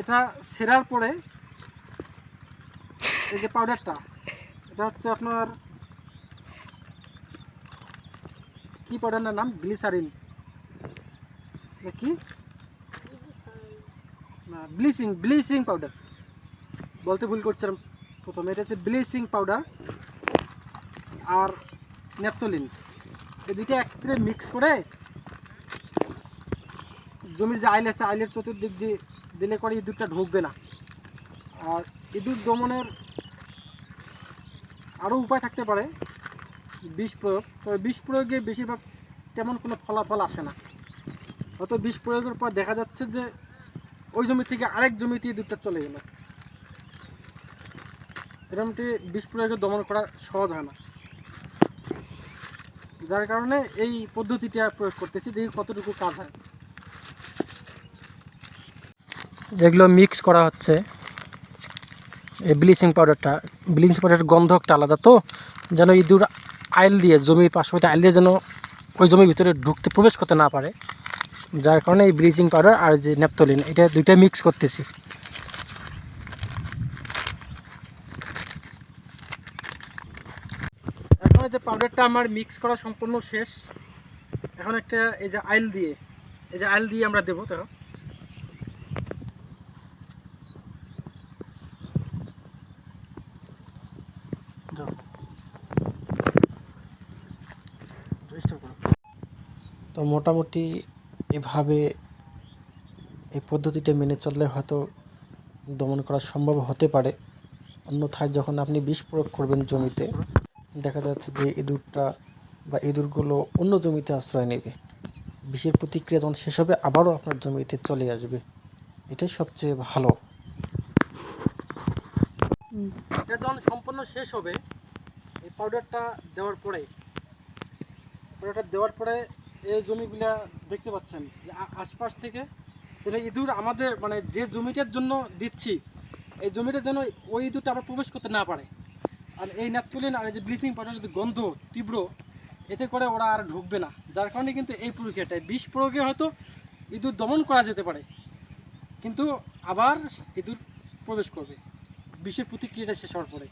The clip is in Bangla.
এটা সেরার পরে এই যে পাউডারটা এটা হচ্ছে আপনার কি পাউডারটার নাম? গ্লিসারিন কি? না ব্লিচিং ব্লিচিং পাউডার বলতে ভুল করছিলাম প্রথমে। এটা হচ্ছে ব্লিচিং পাউডার আর ন্যাপথলিন। এই দুইটা একত্রে মিক্স করে জমির যে আইল আছে আইলের চতুর্দিক দিয়ে দিলে করে ইঁদুরটা ঢুকবে না। আর ইঁদুর দমনের আরও উপায় থাকতে পারে, বিষ প্রয়োগ। তবে বিষ প্রয়োগে বেশিরভাগ তেমন কোনো ফলাফল আসে না। হয়তো বিষ প্রয়োগের পর দেখা যাচ্ছে যে ওই জমি থেকে আরেক জমিতে ইঁদুরটা চলে গেল। এরকমটি বিষ প্রয়োগে দমন করা সহজ হয় না। যার কারণে এই পদ্ধতিটা প্রয়োগ করতেছি, দেখি কতটুকু কাজ হয়। যেগুলো মিক্স করা হচ্ছে। এই ব্লিচিং পাউডারটা ব্লিচিং পাউডারের গন্ধ একটা আলাদা তো। যেন ইঁদুর আইল দিয়ে, জমির পার্শ্ববর্তী আইল দিয়ে যেন ওই জমির ভিতরে ঢুকতে প্রবেশ করতে না পারে। যার কারণে এই ব্লিচিং পাউডার আর যে ন্যাপথলিন এটা দুইটা মিক্স করতেছি। এখন যে পাউডারটা আমার মিক্স করা সম্পূর্ণ শেষ। এখন একটা এই যে আইল দিয়ে, এই যে আইল দিয়ে আমরা দেবো দেখো তো মোটামুটি এভাবে এই পদ্ধতিটা মেনে চললে হয়তো দমন করা সম্ভব হতে পারে। অন্যথায় যখন আপনি বিষ প্রয়োগ করবেন জমিতে দেখা যাচ্ছে যে ইঁদুরটা বা ইঁদুরগুলো অন্য জমিতে আশ্রয় নেবে। বিষের প্রতিক্রিয়া যখন শেষ হবে আবারও আপনার জমিতে চলে আসবে। এটাই সবচেয়ে ভালো। সম্পূর্ণ শেষ হবে। এই পাউডারটা দেওয়ার পরে পাউডারটা দেওয়ার পরে এই জমিগুলা দেখতে পাচ্ছেন, যে আশপাশ থেকে যেন ইঁদুর আমাদের মানে যে জমিটার জন্য দিচ্ছি, এই জমিটার জন্য ওই ইঁদুরটা আবার প্রবেশ করতে না পারে। আর এই ন্যাপথলিন আর এই যে ব্লিচিং পাউডারের যে গন্ধ তীব্র, এতে করে ওরা আর ঢুকবে না। যার কারণে কিন্তু এই প্রক্রিয়াটায় বিষ প্রয়োগে হয়তো ইঁদুর দমন করা যেতে পারে। কিন্তু আবার ইঁদুর প্রবেশ করবে। বিষের প্রতিক্রিয়াটা শেষ হওয়ার পরে।